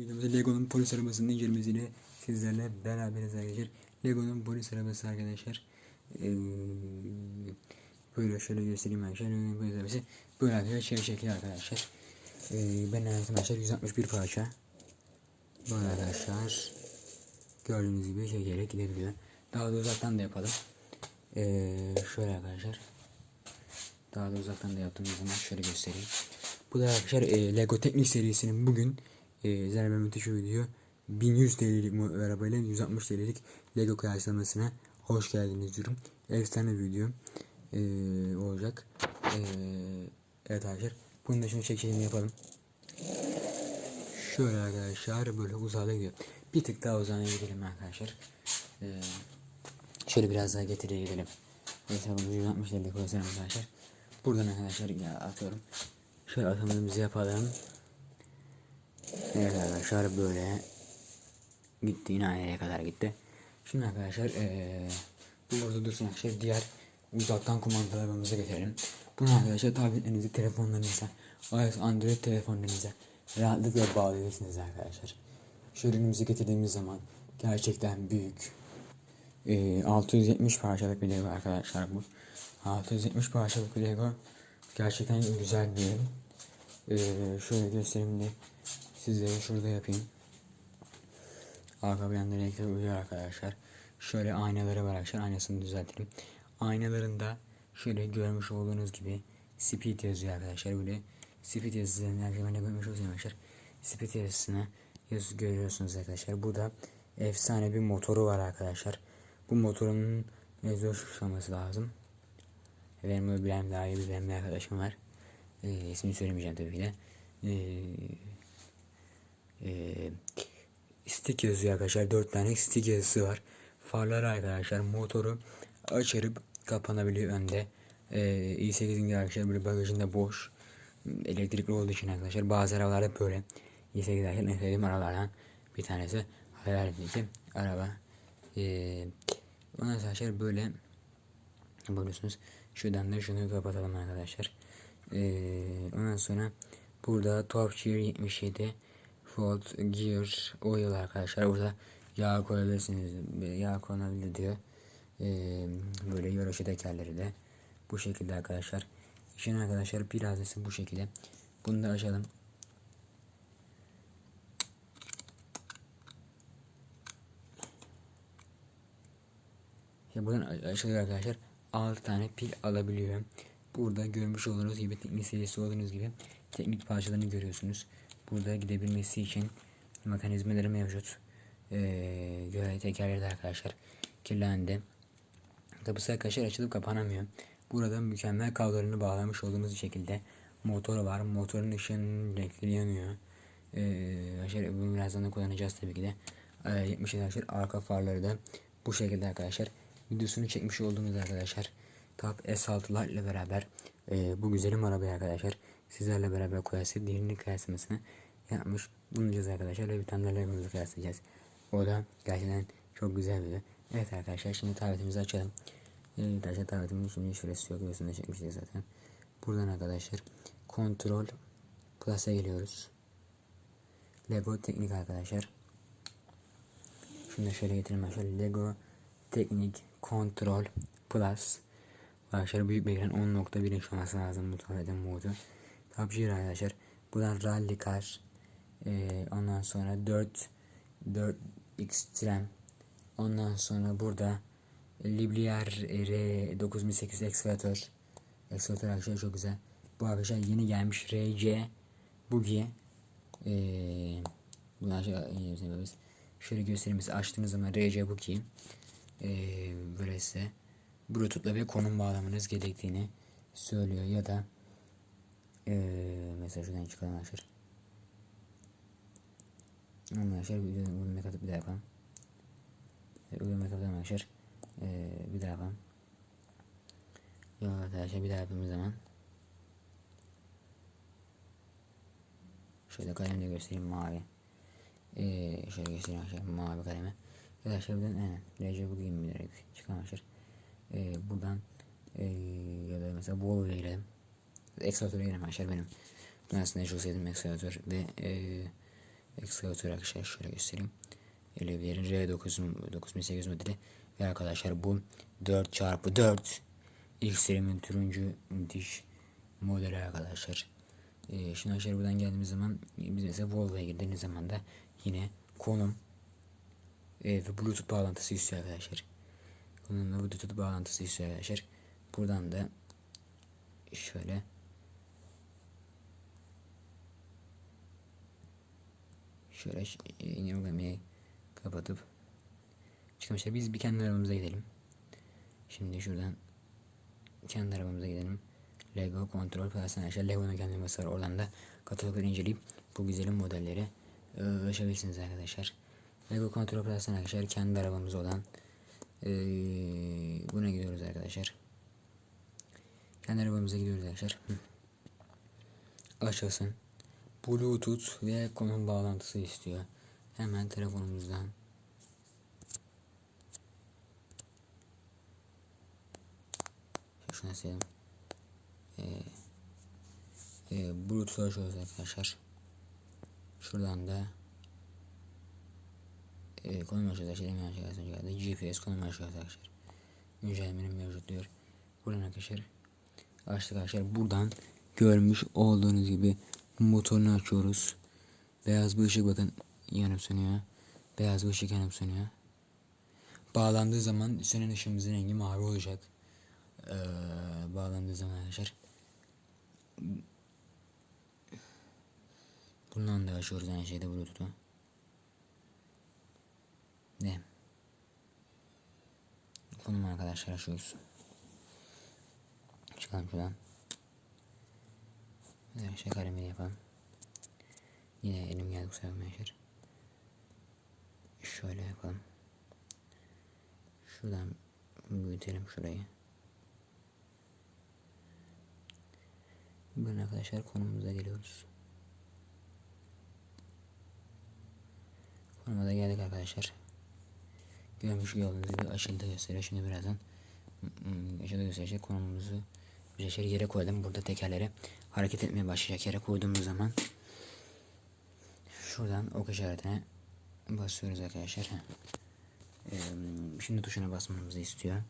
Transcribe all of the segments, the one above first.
Videomuzda Lego'nun polis arabasının incelemesiyle sizlerle beraberiz arkadaşlar. Lego'nun polis arabası arkadaşlar. Ee, böyle şöyle göstereyim arkadaşlar. Polis arabası böyle arkadaşlar şey şekli arkadaşlar. Ee, ben arkadaşlar 161 parça. Böyle arkadaşlar. Gördüğünüz gibi çekerek gidebiliyor. Daha da uzaktan da yapalım. Ee, şöyle arkadaşlar. Daha da uzaktan da yaptığımız zaman şöyle göstereyim. Bu da arkadaşlar e, Lego Teknik serisinin bugün e, Zeynep Mehmet'e şu video 1100 TL'lik bu arabayla 160 TL'lik Lego kıyaslamasına hoş geldiniz diyorum. Efsane bir video e, olacak. E, evet arkadaşlar. Bunun da şimdi çekişini yapalım. Şöyle arkadaşlar böyle uzağa gidiyor. Bir tık daha uzağına gidelim arkadaşlar. E, şöyle biraz daha getiriye gidelim. Hesabımızı 160 TL'lik koyalım arkadaşlar. Buradan arkadaşlar atıyorum. Şöyle atımımızı yapalım. Evet arkadaşlar böyle gitti yine aynı yere kadar gitti. Şimdi arkadaşlar ee, bu burada dursun arkadaşlar diğer uzaktan kumandalarımıza geçelim. Bunu arkadaşlar tabletlerinizi, telefonlarınıza, iOS, Android telefonlarınıza rahatlıkla bağlayabilirsiniz arkadaşlar. Şöyle önümüze getirdiğimiz zaman gerçekten büyük. E, 670 parçalık bir Lego arkadaşlar bu. 670 parçalık bir Lego gerçekten güzel bir ürün. Ee, şöyle göstereyim de sizlere şurada yapayım. Arka planda renkler uyuyor arkadaşlar. Şöyle aynaları var arkadaşlar. Aynasını düzeltelim. Aynalarında şöyle görmüş olduğunuz gibi speed yazıyor arkadaşlar. Böyle speed yazısını arkadaşlar görmüş olsun arkadaşlar. Speed yazısını yazı görüyorsunuz arkadaşlar. Bu da efsane bir motoru var arkadaşlar. Bu motorun egzoz olması lazım. Benim böyle daha iyi bir arkadaşım var. E, ismini söylemeyeceğim tabii ki de. E, e, stick yazıyor arkadaşlar. Dört tane stick yazısı var. Farları arkadaşlar motoru açarıp kapanabiliyor önde. E, i8'in arkadaşlar böyle bagajında boş. Elektrikli olduğu için arkadaşlar bazı arabalarda böyle. i8 arkadaşlar en sevdiğim aralardan bir tanesi. Hayalimdeki araba. E, ondan arkadaşlar böyle yapabiliyorsunuz. Şuradan da şunu kapatalım arkadaşlar. Ee, ondan sonra burada Top Gear 77 Volt Gear Oil arkadaşlar. Burada yağ koyabilirsiniz. Yağ konabilir diyor. Ee, böyle yoroşu tekerleri de bu şekilde arkadaşlar. İşin arkadaşlar biraz bu şekilde. Bunu da açalım. Ya buradan açılıyor arkadaşlar. 6 tane pil alabiliyor. Burada görmüş olduğunuz gibi teknik seviyesi olduğunuz gibi teknik parçalarını görüyorsunuz. Burada gidebilmesi için mekanizmaları mevcut. Ee, göre tekerleri de arkadaşlar kirlendi. Kapısı arkadaşlar açılıp kapanamıyor. Burada mükemmel kablolarını bağlamış olduğumuz şekilde motor var. Motorun ışığının renkleri yanıyor. Ee, arkadaşlar bunu birazdan da kullanacağız tabii ki de. Ee, 70 arkadaşlar arka farları da bu şekilde arkadaşlar videosunu çekmiş olduğumuz arkadaşlar Tab S6'lar ile beraber e, bu güzelim arabayı arkadaşlar sizlerle beraber kıyası derinlik kıyaslamasını yapmış bulunacağız arkadaşlar ve bir tane de Lego'muzu kıyaslayacağız. O da gerçekten çok güzel bir Evet arkadaşlar şimdi tabletimizi açalım. Evet arkadaşlar tabletimin şimdi şurası yok videosunu çekmiştik zaten. Buradan arkadaşlar kontrol plus'a geliyoruz. Lego teknik arkadaşlar. Da şöyle getirelim arkadaşlar. Lego teknik kontrol plus Arkadaşlar büyük bir ekran 10.1 inç olması lazım bu tabletin modu. PUBG arkadaşlar. Buradan Rally Car. Ee, ondan sonra 4 4 Extreme. Ondan sonra burada Liblier R9800 Excavator. Excavator arkadaşlar çok güzel. Bu arkadaşlar yeni gelmiş RC Boogie. Ee, bunlar şöyle, göstereyim. Mesela açtığınız zaman RC Boogie. Ee, böyle size Bluetooth'la bir konum bağlamanız gerektiğini söylüyor ya da ee, mesela şuradan çıkalım arkadaşlar. Arkadaşlar uygulama katıp bir daha yapalım. Uygulama katıp arkadaşlar ee, bir daha yapalım. Yok arkadaşlar bir daha yaptığımız zaman şöyle kalemle göstereyim mavi. Ee, şöyle göstereyim arkadaşlar mavi kalemi. Arkadaşlar buradan aynen. Bu gibi bir çıkan arkadaşlar e, buradan e, ya da mesela Volvo'ya girelim. Excavator'a girelim arkadaşlar benim. Ben aslında çok sevdiğim Excavator ve e, Excavator arkadaşlar şöyle göstereyim. Eleviyerin R9 9800 modeli ve arkadaşlar bu 4x4 ilk serimin turuncu müthiş modeli arkadaşlar. Ee, şimdi aşağı buradan geldiğimiz zaman biz mesela Volvo'ya girdiğimiz zaman da yine konum e, ve Bluetooth bağlantısı istiyor arkadaşlar. Konumla Bluetooth bağlantısı istiyor arkadaşlar. Buradan da şöyle şöyle yeni uygulamayı kapatıp çıkmışlar. Biz bir kendi arabamıza gidelim. Şimdi şuradan kendi arabamıza gidelim. Lego kontrol falan aşağı Lego'nun kendi var. Oradan da katalogları inceleyip bu güzelim modelleri e, ulaşabilirsiniz arkadaşlar. Lego kontrol falan arkadaşlar kendi arabamız olan ee, buna gidiyoruz arkadaşlar. Kendi arabamıza gidiyoruz arkadaşlar. Aşağısın. Bluetooth ve konum bağlantısı istiyor. Hemen telefonumuzdan şuna silelim. Ee, e, Bluetooth açıyoruz arkadaşlar. Şuradan da e, konum açıyoruz arkadaşlar. Hemen aşağıya GPS konum açıyoruz arkadaşlar. Güncellemenin mevcut diyor. Buradan arkadaşlar açtık arkadaşlar. Buradan görmüş olduğunuz gibi motorunu açıyoruz. Beyaz bir ışık bakın yanıp sönüyor. Beyaz bir ışık yanıp sönüyor. Bağlandığı zaman sönen ışığımızın rengi mavi olacak. Ee, bağlandığı zaman arkadaşlar. Bundan da açıyoruz aynı şeyde bluetooth'u. Ne? Konum arkadaşlar açıyoruz. Çıkalım şuradan. Evet, şey kalemini yapalım. Yine elim geldi kusura bakmayın Şöyle yapalım. Şuradan büyütelim şurayı. Bugün arkadaşlar konumuza geliyoruz. Konuma geldik arkadaşlar. Görmüş olduğunuz gibi aşağıda gösteriyor. Şimdi birazdan aşağıda gösterecek konumumuzu bir şey yere koydum. Burada tekerlere hareket etmeye başlayacak yere koyduğumuz zaman şuradan ok işaretine basıyoruz arkadaşlar. Ee, şimdi tuşuna basmamızı istiyor.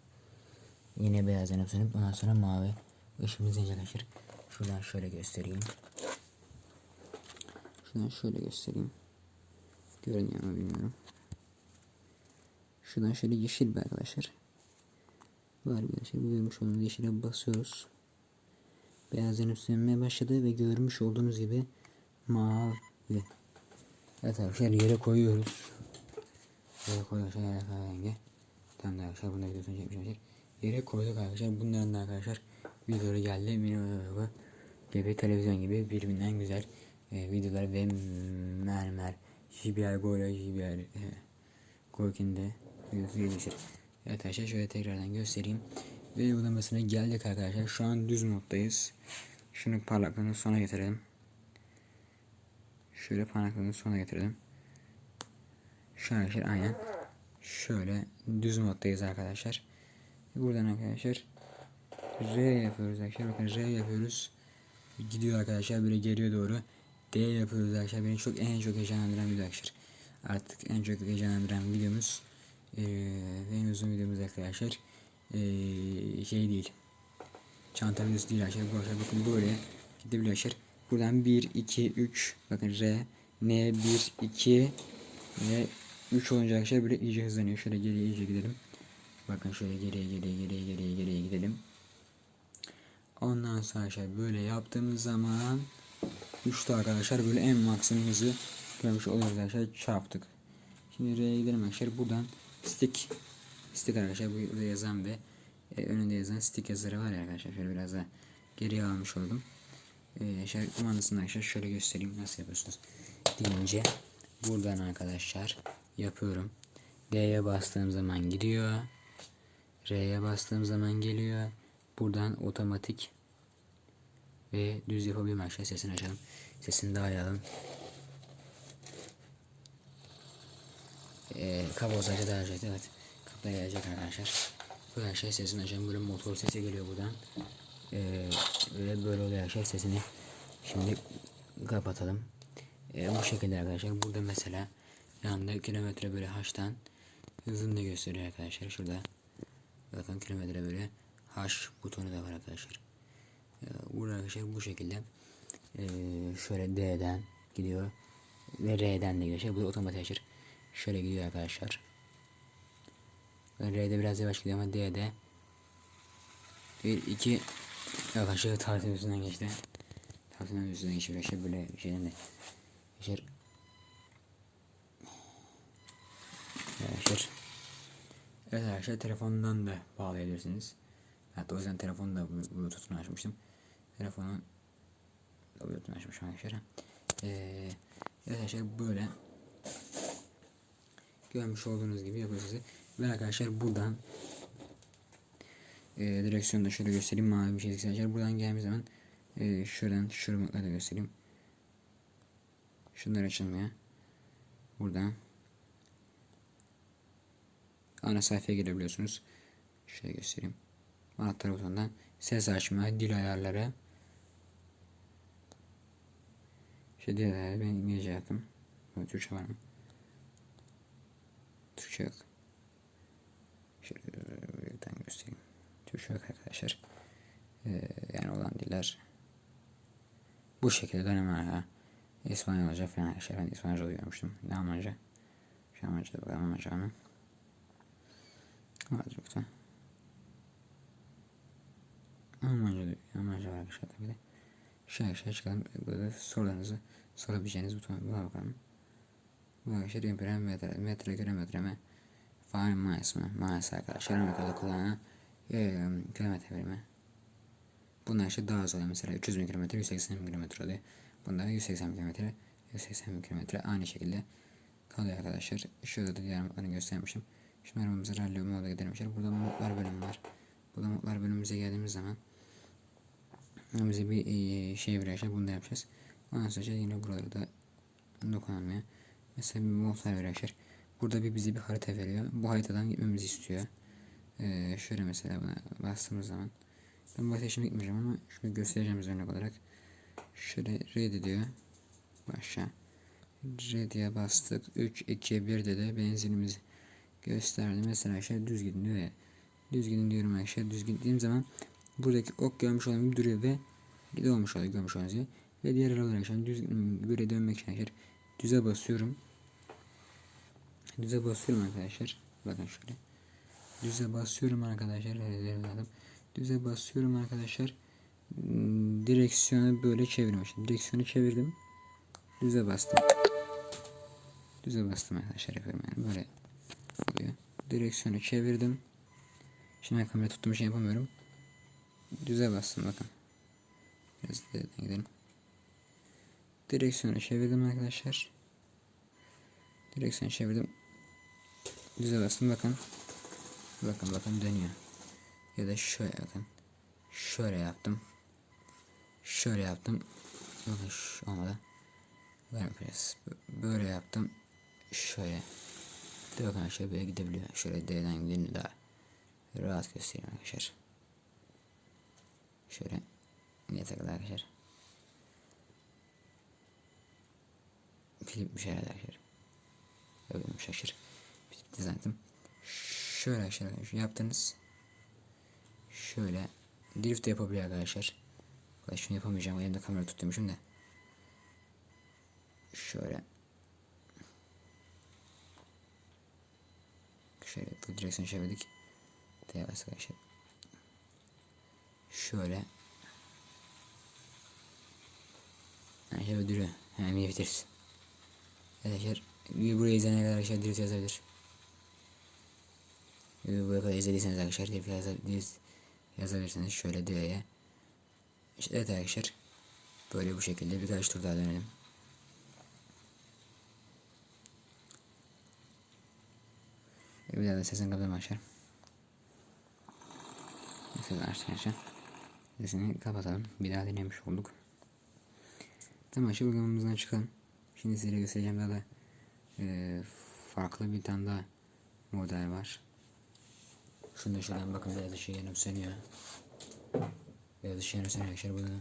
Yine beyaz yanıp sönüp ondan sonra mavi ışığımız incelaşır. Şuradan şöyle göstereyim. Şuradan şöyle göstereyim. Görünüyor mu bilmiyorum. Şuradan şöyle yeşil bir arkadaşlar. Var bir arkadaşlar. Bu görmüş olduğunuz yeşile basıyoruz. Beyaz yanıp sönmeye başladı ve görmüş olduğunuz gibi mavi. Evet arkadaşlar yere koyuyoruz. Yere koyuyoruz yere kahverengi. Tamam da arkadaşlar bunu videosunu çekmiş Yere koyduk arkadaşlar. Bunların da arkadaşlar videoları geldi. Mini gibi televizyon gibi birbirinden güzel e, videolar ve mermer JBL Goya JBL e, Gorkin'de videosu gelişir. Evet arkadaşlar şöyle tekrardan göstereyim. Ve uygulamasına geldik arkadaşlar. Şu an düz moddayız. Şunu parlaklığını sona getirelim. Şöyle parlaklığını sona getirelim. Şu arkadaşlar aynen. Şöyle düz moddayız arkadaşlar. Buradan arkadaşlar R yapıyoruz arkadaşlar. Bakın R yapıyoruz. Gidiyor arkadaşlar böyle geriye doğru. D yapıyoruz arkadaşlar. Beni çok en çok heyecanlandıran video arkadaşlar. Artık en çok heyecanlandıran videomuz ee, en uzun videomuz arkadaşlar ee, şey değil. Çanta videosu değil arkadaşlar. Bu arkadaşlar bakın böyle gidebiliyor arkadaşlar. Buradan 1, 2, 3 bakın R, N, 1, 2 ve 3 olunca arkadaşlar böyle iyice hızlanıyor. Şöyle geriye iyice gidelim. Bakın şöyle geriye geriye geriye geriye geriye gidelim. Ondan sonra arkadaşlar böyle yaptığımız zaman 3'te arkadaşlar böyle en maksimum hızı görmüş oluyoruz arkadaşlar çarptık. Şimdi R'ye gidelim arkadaşlar. Buradan stick stick arkadaşlar burada yazan ve e, önünde yazan stick yazıları var ya arkadaşlar. Şöyle biraz da geriye almış oldum. E, şöyle kumandasını arkadaşlar şöyle göstereyim nasıl yapıyorsunuz deyince buradan arkadaşlar yapıyorum. D'ye bastığım zaman gidiyor. R'ye bastığım zaman geliyor. Buradan otomatik ve düz yapabilirim arkadaşlar. Sesini açalım. Sesini daha ayalım. Ee, sadece daha evet. Kapıda gelecek arkadaşlar. Bu her şey sesini açalım. Böyle motor sesi geliyor buradan. Ee, ve böyle oluyor arkadaşlar sesini. Şimdi kapatalım. E, bu şekilde arkadaşlar. Burada mesela yanında kilometre böyle haştan hızını da gösteriyor arkadaşlar. Şurada bakın kilometre böyle haş butonu da var arkadaşlar. E, burada arkadaşlar bu şekilde e, şöyle D'den gidiyor ve R'den de gidiyor. Bu da otomatik arkadaşlar. Şöyle gidiyor arkadaşlar. R'de biraz yavaş gidiyor ama D'de 1 2 arkadaşlar tartım üstünden geçti. Tartım üstünden geçiyor arkadaşlar böyle şeyden de arkadaşlar arkadaşlar Evet arkadaşlar telefondan da bağlayabilirsiniz. Hatta o yüzden telefonu da Bluetooth'unu açmıştım. Telefonun Bluetooth'unu açmışım arkadaşlar. Ee, evet arkadaşlar böyle görmüş olduğunuz gibi yapıyorsunuz. Ve arkadaşlar buradan e, direksiyonu da şöyle göstereyim mavi bir şey arkadaşlar. Buradan geldiğimiz zaman e, şuradan şu remote'la da göstereyim. Şunlar açılmıyor. Buradan ana sayfaya girebiliyorsunuz. Şöyle göstereyim. Anahtar butonundan ses açma, dil ayarları. Şey dil ayarları ben İngilizce yaptım. Türkçe var mı? Türkçe yok. Şöyle buradan göstereyim. Türkçe yok arkadaşlar. Ee, yani olan diller bu şekilde Danimarka, İspanyolca falan arkadaşlar. Ben İspanyolca görmüştüm. Ne Almanca? Şu Almanca da bakalım Almanca mı? Vardır lütfen. Almanca da Almanca var arkadaşlar tabii de. Şu arkadaşlar çıkalım. Burada sorularınızı sorabileceğiniz buton. Buna bakalım. Bu arkadaşlar metre, metre göre metreme Fine miles mı? Miles arkadaşlar. Amerika'da kullanılan e, kilometre birimi. Bunlar işte daha az oluyor. Mesela 300 bin kilometre 180 bin kilometre oluyor. Bunda 180 kilometre 180 bin kilometre aynı şekilde kalıyor arkadaşlar. Şurada da diğer modlarını göstermişim. Şimdi arabamızı rally moda gidelim. Burada modlar bölümü var. Burada modlar bölümümüze geldiğimiz zaman bize bir e, şey verecek. Bunu da yapacağız. Ondan sonra yine buraları da dokunamıyor. Mesela bir modlar verecek. Burada bir bize bir harita veriyor. Bu haritadan gitmemizi istiyor. Ee, şöyle mesela buna bastığımız zaman ben bu haritaya şimdi gitmeyeceğim ama şunu göstereceğim örnek olarak. Şöyle red diyor. Başa. Red'e bastık. 3, 2, 1 de benzinimizi gösterdi. Mesela şey düz gidin diyor ya. Düz gidin diyorum arkadaşlar. Düz gittiğim zaman buradaki ok görmüş olan gibi duruyor ve gide olmuş oluyor görmüş olduğunuz gibi. Ve diğer olarak şimdi düz böyle dönmek için arkadaşlar düze basıyorum. Düze basıyorum arkadaşlar. Bakın şöyle. Düze basıyorum arkadaşlar. Düze basıyorum arkadaşlar. Direksiyonu böyle çevirmek için. Direksiyonu çevirdim. Düze bastım. Düze bastım arkadaşlar yapıyorum yani böyle oluyor. Direksiyonu çevirdim. Şimdi kamera tuttuğum şey yapamıyorum. Düze bastım bakın. Biraz gidelim. Direksiyonu çevirdim arkadaşlar. Direksiyonu çevirdim. Düze bakın. Bakın bakın dönüyor. Ya da şöyle bakın. Şöyle yaptım. Şöyle yaptım. Şu olmadı. Biraz böyle yaptım. Şöyle. De bakın aşağı böyle gidebiliyor. Şöyle D'den gidelim daha rahat göstereyim arkadaşlar. Şöyle niye takıldı arkadaşlar. Filipmiş herhalde arkadaşlar. Öyleymiş arkadaşlar. Zannettim. Şöyle arkadaşlar şu yaptınız. Şöyle drift de yapabiliyor arkadaşlar. Ben şunu yapamayacağım. Elimde kamera tutmuşum da. Şöyle. Şöyle bu direksiyonu çevirdik. Değerli arkadaşlar. Şöyle. Şöyle duruyor. Hemen bitiririz. Arkadaşlar buraya izleyene kadar arkadaşlar drift yazabilir. Buraya kadar izlediyseniz arkadaşlar drift, yazabilirsiniz. yazabilirsiniz. Şöyle D'ye. İşte evet arkadaşlar. Böyle bu şekilde birkaç tur daha dönelim. Bir daha da sesini kapatalım arkadaşlar. Sesini arkadaşlar. Sesini kapatalım. Bir daha denemiş olduk. Tamam şu programımızdan çıkalım. Şimdi size göstereceğim daha da e, farklı bir tane daha model var. Da şuradan bakın beyaz ışığı yanıp sönüyor. Beyaz ışığı yanıp sönüyor arkadaşlar. Bunu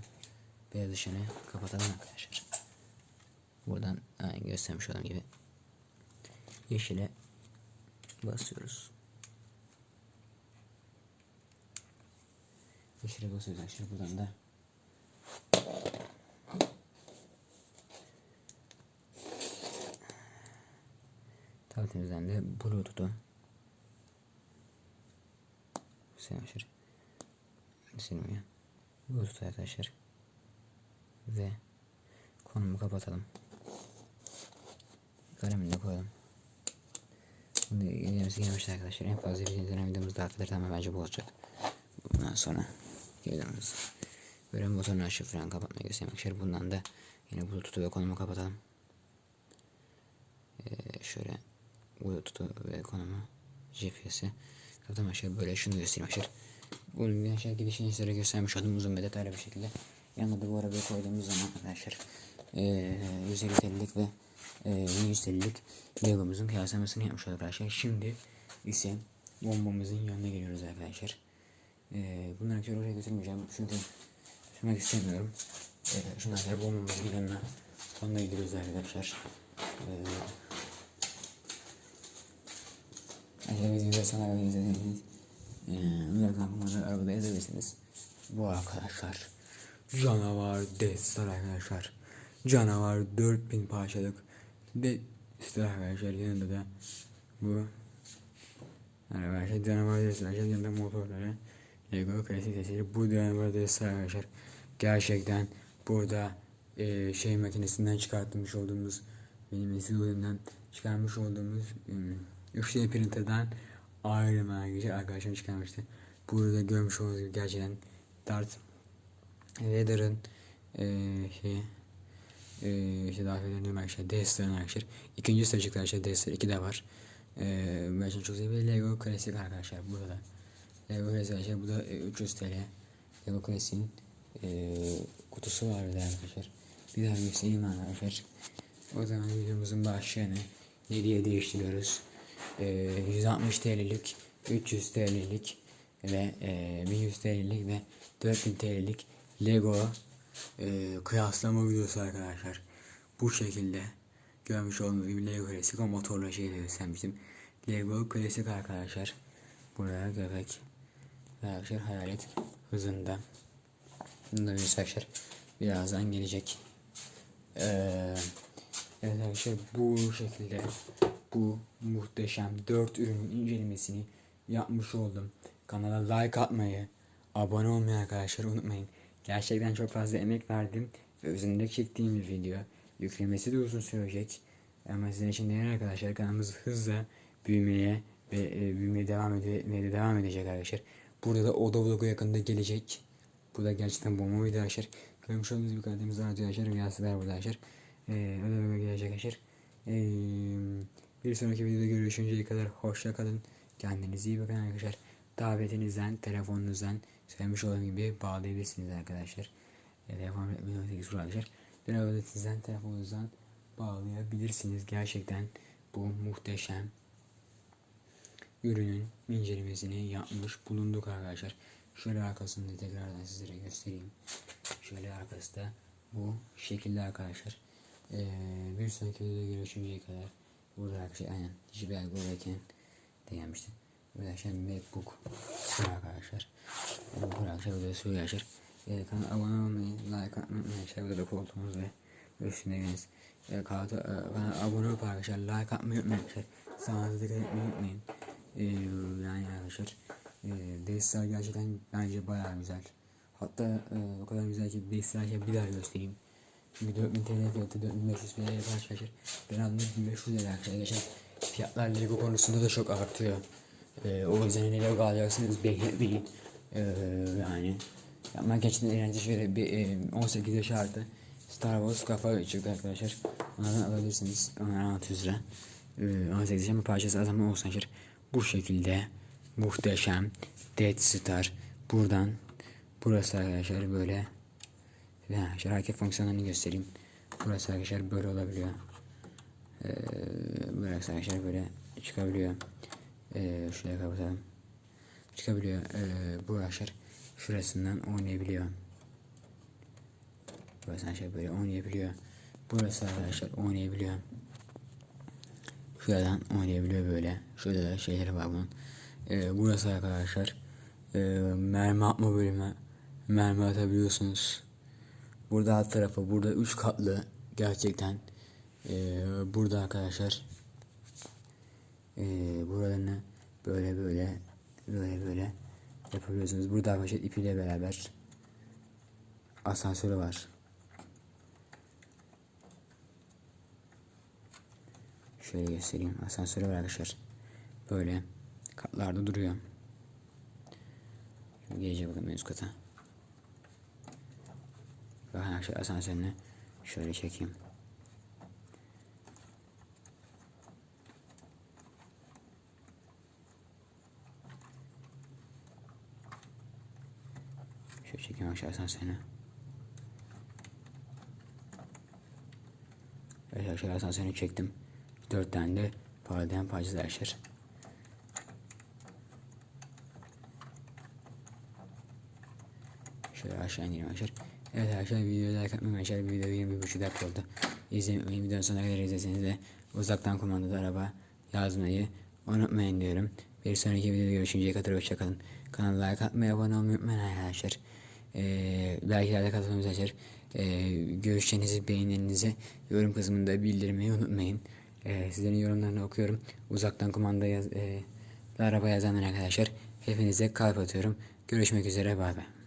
beyaz ışığını kapatalım arkadaşlar. Buradan yani göstermiş olduğum gibi yeşile basıyoruz. Yeşile basıyoruz arkadaşlar. Buradan da tabletimizden de Bluetooth'u Arkadaşlar silmiyor. Bluetooth arkadaşlar ve konumu kapatalım. Kalemini de koyalım. Şimdi videomuzu gelmişti arkadaşlar. En fazla bir videomuz daha kadar ama bence bu olacak. Bundan sonra videomuz. Böyle motorunu açıp falan kapatmayı göstereyim arkadaşlar. Bundan da yine Bluetooth'u ve konumu kapatalım. Ee, şöyle Bluetooth'u ve konumu GPS'i kapatalım arkadaşlar. Böyle şunu göstereyim arkadaşlar. Bu arkadaşlar gidişini sizlere göstermiş oldum uzun ve detaylı bir şekilde. Yanına da bu koyduğumuz zaman arkadaşlar e, 150'lik ve e, 150'lik Legomuzun kıyaslamasını yapmış olduk arkadaşlar. Şimdi ise bombamızın yanına geliyoruz arkadaşlar. E, bunları arkadaşlar oraya götürmeyeceğim çünkü sürmek istemiyorum. E, şimdi arkadaşlar bombamızın yanına sonuna gidiyoruz arkadaşlar. E, Arkadaşlar videoyu sana izlediğiniz Bunlardan arabada edebilirsiniz. Bu arkadaşlar canavar Deathstar arkadaşlar. Canavar 4000 parçalık Deathstar arkadaşlar yanında da bu arkadaşlar canavar Deathstar arkadaşlar yanında motorları Lego klasik sesleri bu canavar Deathstar arkadaşlar. Gerçekten burada e, şey makinesinden çıkartmış olduğumuz benim eski oyundan çıkarmış olduğumuz e, 3D printer'dan Iron Man gücü arkadaşım çıkarmıştı. Burada görmüş olduğunuz gibi gerçekten Darth Vader'ın e, şey e, işte önemli arkadaşlar Deathstar'ın arkadaşlar. İkinci sırada çıktı arkadaşlar Deathstar 2 de var. E, ben çok seviyorum. Lego klasik arkadaşlar burada da. Lego klasik arkadaşlar bu da e, 300 TL. Lego klasik'in e, kutusu var burada arkadaşlar. Bir daha göstereyim arkadaşlar. O zaman videomuzun başlığını 7'ye değiştiriyoruz. 160 TL'lik, 300 TL'lik ve e, 1100 TL'lik ve 4000 TL'lik Lego e, kıyaslama videosu arkadaşlar. Bu şekilde görmüş olduğunuz gibi Lego klasik o motorla şeyle göstermiştim. Lego klasik arkadaşlar. Buraya göbek arkadaşlar hayalet hızında. Bunu da arkadaşlar birazdan gelecek. Ee, evet arkadaşlar bu şekilde bu muhteşem 4 ürünün incelemesini yapmış oldum. Kanala like atmayı, abone olmayı arkadaşlar unutmayın. Gerçekten çok fazla emek verdim ve üzerinde çektiğim bir video. Yüklemesi de uzun sürecek. Ama sizin için değerli arkadaşlar kanalımız hızla büyümeye ve e, büyümeye devam, ede devam edecek arkadaşlar. Burada da oda vlogu yakında gelecek. Bu da gerçekten bomba video arkadaşlar. Görmüş olduğunuz gibi kaydımız radyo arkadaşlar. Rüyası burada arkadaşlar. Ee, vlogu gelecek arkadaşlar. Ee, bir sonraki videoda görüşünceye kadar hoşça kalın. Kendinize iyi bakın arkadaşlar. Davetinizden, telefonunuzdan söylemiş olduğum gibi bağlayabilirsiniz arkadaşlar. E, telefon 18 arkadaşlar. Davetinizden, telefonunuzdan bağlayabilirsiniz. Gerçekten bu muhteşem ürünün incelemesini yapmış bulunduk arkadaşlar. Şöyle arkasını tekrardan sizlere göstereyim. Şöyle arkası da bu şekilde arkadaşlar. Ee, bir sonraki videoda görüşünceye kadar Burada arkadaşlar aynen JBL buradayken de gelmişti. Burada arkadaşlar MacBook arkadaşlar. Burada arkadaşlar burada söylüyor arkadaşlar. E, kanala abone olmayı, like atmayı arkadaşlar. Burada da koltuğumuz ve üstünde geliniz. E, kanala abone olup arkadaşlar like atmayı unutmayın arkadaşlar. Sağınıza dikkat etmeyi unutmayın. E, yani arkadaşlar. E, Destar gerçekten bence bayağı güzel. Hatta e, o kadar güzel ki Destar bir daha göstereyim. Çünkü 4000 TL fiyatı 4500 TL arkadaşlar. Ben aldım 1500 lira arkadaşlar. Fiyatlar Lego konusunda da çok artıyor. Ee, o yüzden Lego alacaksınız bekletmeyin. Ee, yani yapmak gerçekten eğlenceli bir e, 18 yaş artı Star Wars kafa çıktı arkadaşlar. Onlardan alabilirsiniz. Onlar 600 lira. Ee, 18 yaş ama parçası azalma olsun arkadaşlar. Bu şekilde muhteşem Dead Star buradan burası arkadaşlar böyle yani arkadaşlar hareket fonksiyonlarını göstereyim. Burası arkadaşlar böyle olabiliyor. Ee, burası arkadaşlar böyle çıkabiliyor. Ee, şuraya kapatalım. Çıkabiliyor. Ee, bu arkadaşlar şurasından oynayabiliyor. Burası arkadaşlar böyle oynayabiliyor. Burası arkadaşlar oynayabiliyor. Şuradan oynayabiliyor böyle. Şurada da şeyleri var bunun. Ee, burası arkadaşlar e, mermi atma bölümü. Mermi atabiliyorsunuz. Burada alt tarafı burada 3 katlı gerçekten. Ee, burada arkadaşlar e, buralarını böyle böyle böyle böyle yapabiliyorsunuz. Burada arkadaşlar ipiyle beraber asansörü var. Şöyle göstereyim. Asansörü var arkadaşlar. Böyle katlarda duruyor. Geleceğe bakalım üst kata. Arkadaşlar asansörünü şöyle çekeyim. Şöyle çekeyim aşağı asansörünü. Evet aşağı asansörünü çektim. Dört tane de parlayan parçası arkadaşlar. Şöyle aşağı ineyim arkadaşlar. Evet arkadaşlar videoyu like atmayı arkadaşlar. Bir video 21.5 dakika oldu. İzlemeyi videonun sonuna kadar izleseniz de uzaktan kumandalı araba yazmayı unutmayın diyorum. Bir sonraki videoda görüşünceye kadar hoşçakalın. Kanala like atmayı abone olmayı unutmayın arkadaşlar. Ee, belki katılmamız arkadaşlar. Ee, görüşlerinizi, beğenilerinizi yorum kısmında bildirmeyi unutmayın. Ee, sizlerin yorumlarını okuyorum. Uzaktan kumanda yaz, e, araba yazanlar arkadaşlar. Hepinize kalp atıyorum. Görüşmek üzere. Bay bay.